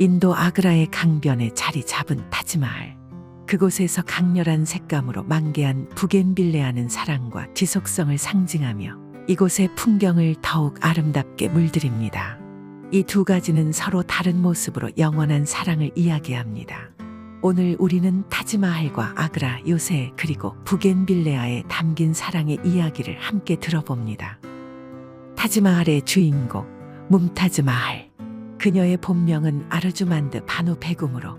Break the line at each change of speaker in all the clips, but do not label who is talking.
인도 아그라의 강변에 자리 잡은 타지마할. 그곳에서 강렬한 색감으로 만개한 부겐빌레아는 사랑과 지속성을 상징하며 이곳의 풍경을 더욱 아름답게 물들입니다. 이 두 가지는 서로 다른 모습으로 영원한 사랑을 이야기합니다. 오늘 우리는 타지마할과 아그라 요새 그리고 부겐빌레아에 담긴 사랑의 이야기를 함께 들어봅니다. 타지마할의 주인공 뭄타즈 마할 그녀의 본명은 아르주만드 바누 베굼으로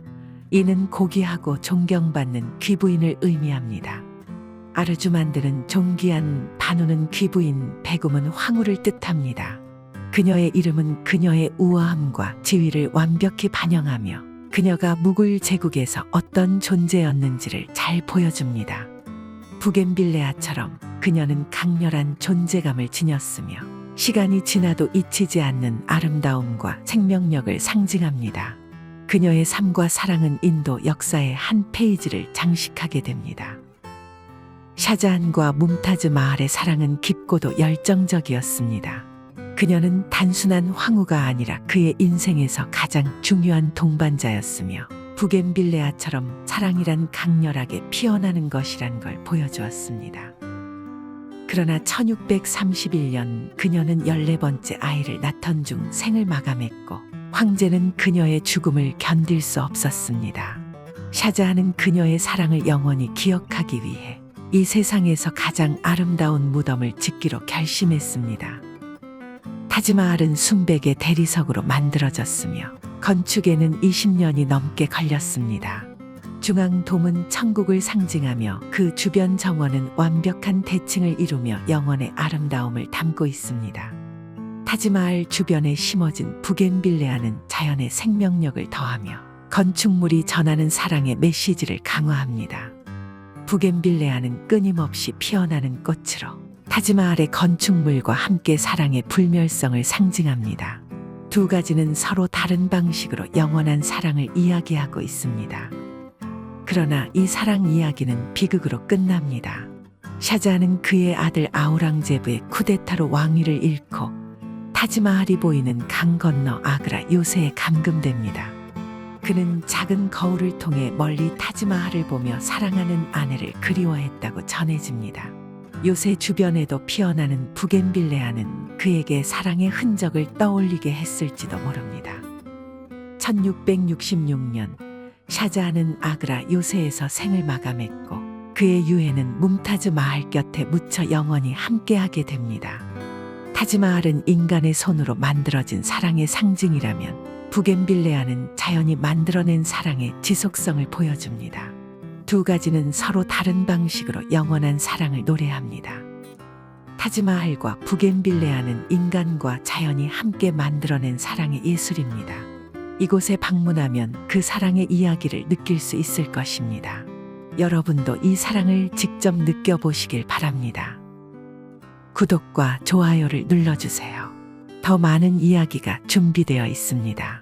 이는 고귀하고 존경받는 귀부인을 의미합니다. 아르주만드는 존귀한 바누는 귀부인 베굼은 황후를 뜻합니다. 그녀의 이름은 그녀의 우아함과 지위를 완벽히 반영하며 그녀가 무굴 제국에서 어떤 존재였는지를 잘 보여줍니다. 부겐빌레아처럼 그녀는 강렬한 존재감을 지녔으며 시간이 지나도 잊히지 않는 아름다움과 생명력을 상징합니다. 그녀의 삶과 사랑은 인도 역사의 한 페이지를 장식하게 됩니다. 샤자한과 뭄타즈 마을의 사랑은 깊고도 열정적이었습니다. 그녀는 단순한 황후가 아니라 그의 인생에서 가장 중요한 동반자였으며 부겐빌레아처럼 사랑이란 강렬하게 피어나는 것이란 걸 보여주었습니다. 그러나 1631년 그녀는 14번째 아이를 낳던 중 생을 마감했고 황제는 그녀의 죽음을 견딜 수 없었습니다. 샤자하는 그녀의 사랑을 영원히 기억하기 위해 이 세상에서 가장 아름다운 무덤을 짓기로 결심했습니다. 타지마할은 순백의 대리석으로 만들어졌으며 건축에는 20년이 넘게 걸렸습니다. 중앙돔은 천국을 상징하며 그 주변 정원은 완벽한 대칭을 이루며 영원의 아름다움을 담고 있습니다. 타지마할 주변에 심어진 부겐빌레아는 자연의 생명력을 더하며 건축물이 전하는 사랑의 메시지를 강화합니다. 부겐빌레아는 끊임없이 피어나는 꽃으로 타지마할의 건축물과 함께 사랑의 불멸성을 상징합니다. 두 가지는 서로 다른 방식으로 영원한 사랑을 이야기하고 있습니다. 그러나 이 사랑 이야기는 비극으로 끝납니다. 샤자는 그의 아들 아우랑제브의 쿠데타로 왕위를 잃고 타지마할이 보이는 강 건너 아그라 요새에 감금됩니다. 그는 작은 거울을 통해 멀리 타지마할을 보며 사랑하는 아내를 그리워했다고 전해집니다. 요새 주변에도 피어나는 부겐빌레아는 그에게 사랑의 흔적을 떠올리게 했을지도 모릅니다. 1666년 샤자하는 아그라 요새에서 생을 마감했고 그의 유해는 뭄타즈 마할 곁에 묻혀 영원히 함께하게 됩니다. 타지마할은 인간의 손으로 만들어진 사랑의 상징이라면 부겐빌레아는 자연이 만들어낸 사랑의 지속성을 보여줍니다. 두 가지는 서로 다른 방식으로 영원한 사랑을 노래합니다. 타지마할과 부겐빌레아는 인간과 자연이 함께 만들어낸 사랑의 예술입니다. 이곳에 방문하면 그 사랑의 이야기를 느낄 수 있을 것입니다. 여러분도 이 사랑을 직접 느껴보시길 바랍니다. 구독과 좋아요를 눌러주세요. 더 많은 이야기가 준비되어 있습니다.